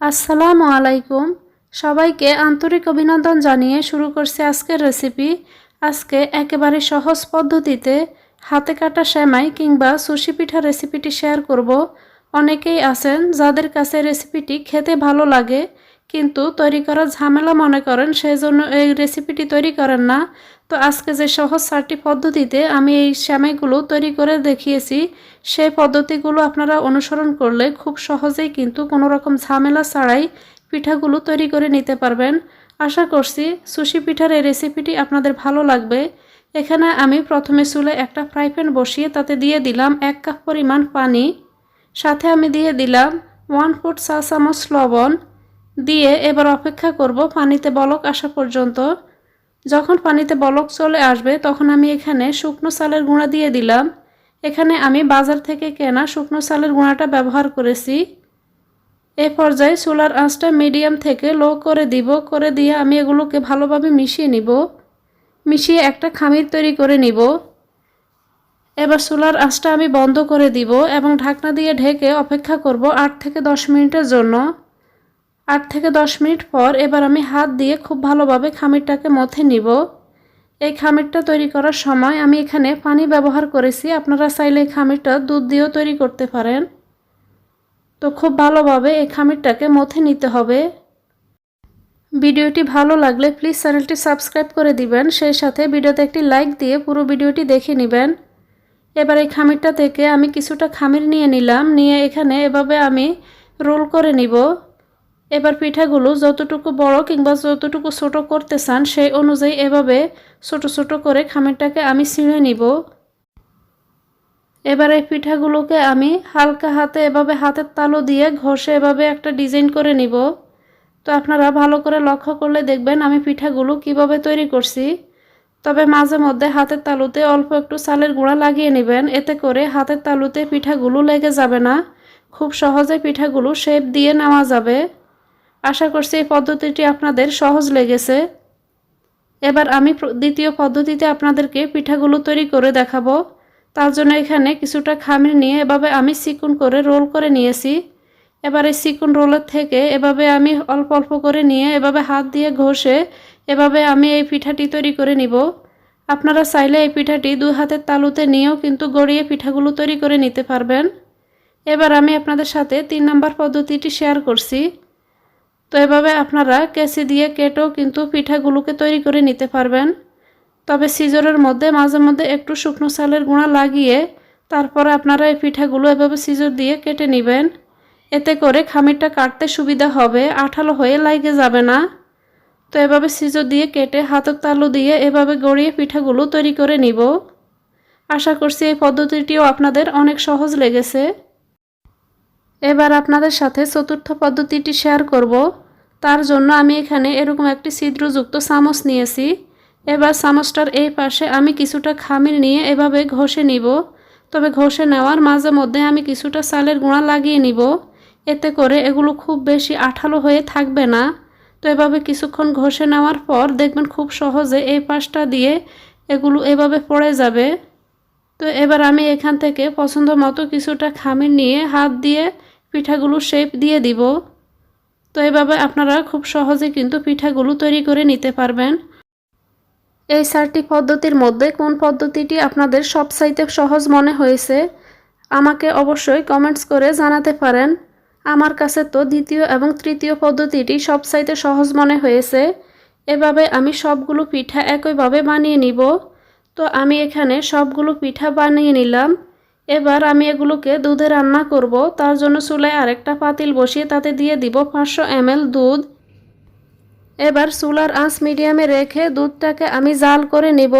আসসালামু আলাইকুম। সবাইকে আন্তরিক অভিনন্দন জানিয়ে শুরু করছি আজকের রেসিপি আজকে একেবারে সহজ পদ্ধতিতে হাতে কাটা সেমাই কিংবা সুশি পিঠা রেসিপিটি শেয়ার করব। অনেকেই আছেন যাদের কাছে রেসিপিটি খেতে ভালো লাগে, কিন্তু তৈরি করা ঝামেলা মনে করেন সেই জন্য এই রেসিপিটি তৈরি করেন না। তো আজকে যে সহজ চারটি পদ্ধতিতে আমি এই সেমাইগুলো তৈরি করে দেখিয়েছি, সেই পদ্ধতিগুলো আপনারা অনুসরণ করলে খুব সহজেই কিন্তু কোনো রকম ঝামেলা ছাড়াই পিঠাগুলো তৈরি করে নিতে পারবেন। আশা করছি সুশি পিঠার এই রেসিপিটি আপনাদের ভালো লাগবে। এখানে আমি প্রথমে চুলে একটা ফ্রাই প্যান বসিয়ে তাতে দিয়ে দিলাম এক কাপ পরিমাণ পানি। সাথে আমি দিয়ে দিলাম ওয়ান ফুট চা চামচ লবণ। দিয়ে এবার অপেক্ষা করব পানিতে বলক আসা পর্যন্ত। যখন পানিতে বলক চলে আসবে, তখন আমি এখানে শুকনো চালের গুঁড়া দিয়ে দিলাম। এখানে আমি বাজার থেকে কেনা শুকনো চালের গুঁড়াটা ব্যবহার করেছি। এ পর্যায়ে চুলার আঁচটা মিডিয়াম থেকে লো করে দিব। করে দিয়ে আমি এগুলোকে ভালোভাবে মিশিয়ে নিব। মিশিয়ে একটা খামির তৈরি করে নিব। এবার চুলার আঁচটা আমি বন্ধ করে দিব এবং ঢাকনা দিয়ে ঢেকে অপেক্ষা করব আট থেকে দশ মিনিটের জন্য। আট থেকে দশ মিনিট পর এবার আমি হাত দিয়ে খুব ভালোভাবে খামিরটাকে মথে নিব। এই খামিরটা তৈরি করার সময় আমি এখানে পানি ব্যবহার করেছি। আপনারা চাইলে এই খামিরটা দুধ দিয়েও তৈরি করতে পারেন। তো খুব ভালোভাবে এই খামিরটাকে মথে নিতে হবে। ভিডিওটি ভালো লাগলে প্লিজ চ্যানেলটি সাবস্ক্রাইব করে দিবেন। সেই সাথে ভিডিওতে একটি লাইক দিয়ে পুরো ভিডিওটি দেখে নেবেন। এবার এই খামিরটা থেকে আমি কিছুটা খামির নিয়ে নিলাম। নিয়ে এখানে এভাবে আমি রোল করে নিব। এবার পিঠাগুলো যতটুকু বড় কিংবা যতটুকু ছোট করতে চান, সেই অনুযায়ী এভাবে ছোট ছোট করে খামিরটাকে আমি ছিঁড়ে নিব। এবার এই পিঠাগুলোকে আমি হালকা হাতে এভাবে হাতের তালু দিয়ে ঘষে এভাবে একটা ডিজাইন করে নিব। তো আপনারা ভালো করে লক্ষ্য করলে দেখবেন আমি পিঠাগুলো কীভাবে তৈরি করছি। তবে মাঝে মধ্যে হাতের তালুতে অল্প একটু চালের গুঁড়া লাগিয়ে নেবেন, এতে করে হাতের তালুতে পিঠাগুলো লেগে যাবে না। খুব সহজে পিঠাগুলো শেপ দিয়ে নেওয়া যাবে। আশা করছি এই পদ্ধতিটি আপনাদের সহজ লেগেছে। এবার আমি দ্বিতীয় পদ্ধতিতে আপনাদেরকে পিঠাগুলো তৈরি করে দেখাবো। তার জন্য এখানে কিছুটা খামির নিয়ে এভাবে আমি চিকুন করে রোল করে নিয়েছি। এবার এই চিকুন রোলের থেকে এভাবে আমি অল্প অল্প করে নিয়ে এভাবে হাত দিয়ে ঘষে এভাবে আমি এই পিঠাটি তৈরি করে নিব। আপনারা চাইলে এই পিঠাটি দুই হাতের তালুতে নিয়েও কিন্তু গড়িয়ে পিঠাগুলো তৈরি করে নিতে পারবেন। এবার আমি আপনাদের সাথে তিন নম্বর পদ্ধতিটি শেয়ার করছি। তো এভাবে আপনারা কেসি দিয়ে কেটেও কিন্তু পিঠাগুলোকে তৈরি করে নিতে পারবেন। তবে সিজরের মধ্যে মাঝে মধ্যে একটু শুকনো চালের গুঁড়া লাগিয়ে তারপরে আপনারা এই পিঠাগুলো এভাবে সিজর দিয়ে কেটে নেবেন। এতে করে খামিরটা কাটতে সুবিধা হবে, আঠালো হয়ে লাগে যাবে না। তো এভাবে সিজর দিয়ে কেটে হাতের তালু দিয়ে এভাবে গড়িয়ে পিঠাগুলো তৈরি করে নিব। আশা করছি এই পদ্ধতিটিও আপনাদের অনেক সহজ লেগেছে। এবার আপনাদের সাথে চতুর্থ পদ্ধতিটি শেয়ার করব। তার জন্য আমি এখানে এরকম একটি ছিদ্রযুক্ত চামচ নিয়েছি। এবার চামচটার এই পাশে আমি কিছুটা খামির নিয়ে এভাবে ঘষে নিব। তবে ঘষে নেওয়ার মাঝে মধ্যে আমি কিছুটা চালের গুঁড়া লাগিয়ে নিব। এতে করে এগুলো খুব বেশি আঠালো হয়ে থাকবে না। তো এভাবে কিছুক্ষণ ঘষে নেওয়ার পর দেখবেন খুব সহজে এই পাশটা দিয়ে এগুলো এভাবে পড়ে যাবে। তো এবার আমি এখান থেকে পছন্দ মতো কিছুটা খামির নিয়ে হাত দিয়ে পিঠাগুলো শেপ দিয়ে দিব। তো এভাবে আপনারা খুব সহজে কিন্তু পিঠাগুলো তৈরি করে নিতে পারবেন। এই চারটি পদ্ধতির মধ্যে কোন পদ্ধতিটি আপনাদের সবচাইতে সহজ মনে হয়েছে, আমাকে অবশ্যই কমেন্টস করে জানাতে পারেন। আমার কাছে তো দ্বিতীয় এবং তৃতীয় পদ্ধতিটি সবচাইতে সহজ মনে হয়েছে। এভাবে আমি সবগুলো পিঠা একইভাবে বানিয়ে নিব। তো আমি এখানে সবগুলো পিঠা বানিয়ে নিলাম। এবার আমি এগুলোকে দুধে রান্না করব, তার জন্য চুলায় আরেকটা পাতিল বসিয়ে তাতে দিয়ে দিব পাঁচশো এমএল দুধ। এবার চুলার আঁচ মিডিয়ামে রেখে দুধটাকে আমি জাল করে নিব।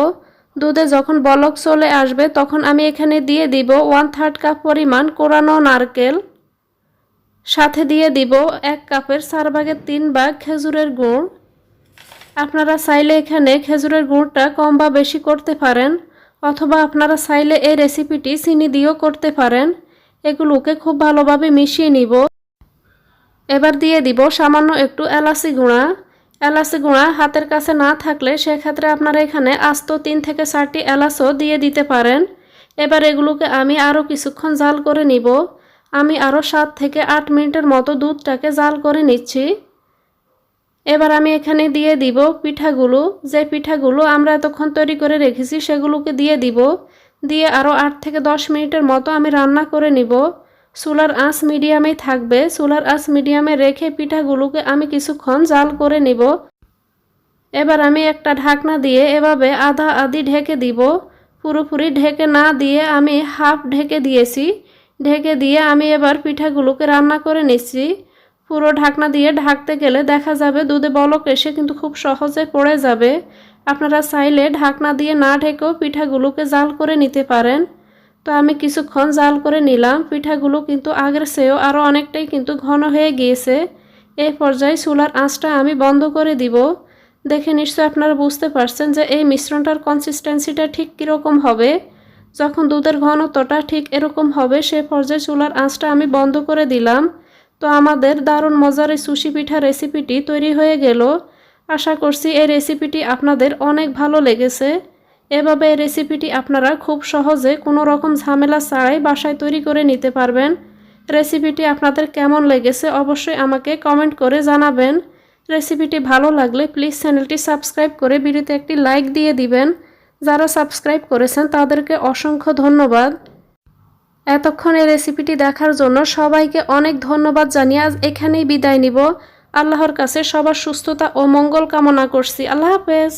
দুধে যখন বলক চলে আসবে, তখন আমি এখানে দিয়ে দিব ওয়ান থার্ড কাপ পরিমাণ কোরানো নারকেল। সাথে দিয়ে দিব এক কাপের চার ভাগের তিন ভাগ খেজুরের গুড়। আপনারা চাইলে এখানে খেজুরের গুড়টা কম বা বেশি করতে পারেন। অথবা আপনারা চাইলে এই রেসিপিটি চিনি দিয়েও করতে পারেন। এগুলোকে খুব ভালোভাবে মিশিয়ে নিব। এবার দিয়ে দিব সামান্য একটু এলাচি গুঁড়া। এলাচি গুঁড়া হাতের কাছে না থাকলে সেক্ষেত্রে আপনারা এখানে আস্ত তিন থেকে চারটি এলাচও দিয়ে দিতে পারেন। এবার এগুলোকে আমি আরও কিছুক্ষণ জাল করে নিব। আমি আরও সাত থেকে আট মিনিটের মতো দুধটাকে জাল করে নিচ্ছি। এবার আমি এখানে দিয়ে দিব পিঠাগুলো। যে পিঠাগুলো আমরা এতক্ষণ তৈরি করে রেখেছি, সেগুলোকে দিয়ে দিব। দিয়ে আরও আট থেকে দশ মিনিটের মতো আমি রান্না করে নিব। সোলার আঁচ মিডিয়ামেই থাকবে। চুলার আঁচ মিডিয়ামে রেখে পিঠাগুলোকে আমি কিছুক্ষণ জাল করে নিব। এবার আমি একটা ঢাকনা দিয়ে এভাবে আধা আধি ঢেকে দিব। পুরোপুরি ঢেকে না দিয়ে আমি হাফ ঢেকে দিয়েছি। ঢেকে দিয়ে আমি এবার পিঠাগুলোকে রান্না করে নিচ্ছি। পুরো ঢাকনা দিয়ে ঢাকতে গেলে দেখা যাবে দুধে বলক এসে কিন্তু খুব সহজে পড়ে যাবে। আপনারা চাইলে ঢাকনা দিয়ে না ঢেকেও পিঠাগুলোকে জাল করে নিতে পারেন। তো আমি কিছুক্ষণ জাল করে নিলাম। পিঠাগুলো কিন্তু আগের চেয়েও আরও অনেকটাই কিন্তু ঘন হয়ে গিয়েছে। এই পর্যায়ে চুলার আঁচটা আমি বন্ধ করে দিব। দেখে নিশ্চয় আপনারা বুঝতে পারছেন যে এই মিশ্রণটার কনসিস্টেন্সিটা ঠিক কীরকম হবে। যখন দুধের ঘনত্বটা ঠিক এরকম হবে, সে পর্যায়ে চুলার আঁচটা আমি বন্ধ করে দিলাম। তো আমাদের দারুণ মজার এই সুশি পিঠা রেসিপিটি তৈরি হয়ে গেল। আশা করছি এই রেসিপিটি আপনাদের অনেক ভালো লেগেছে। এভাবে এই রেসিপিটি আপনারা খুব সহজে কোনো রকম ঝামেলা ছাড়াই বাসায় তৈরি করে নিতে পারবেন। রেসিপিটি আপনাদের কেমন লেগেছে অবশ্যই আমাকে কমেন্ট করে জানাবেন। রেসিপিটি ভালো লাগলে প্লিজ চ্যানেলটি সাবস্ক্রাইব করে ভিডিওতে একটি লাইক দিয়ে দিবেন। যারা সাবস্ক্রাইব করেছেন তাদেরকে অসংখ্য ধন্যবাদ। এতক্ষণ এই রেসিপিটি দেখার জন্য সবাইকে অনেক ধন্যবাদ জানিয়ে আজ এখানেই বিদায় নিব। আল্লাহর কাছে সবার সুস্থতা ও মঙ্গল কামনা করছি। আল্লাহ হাফেজ।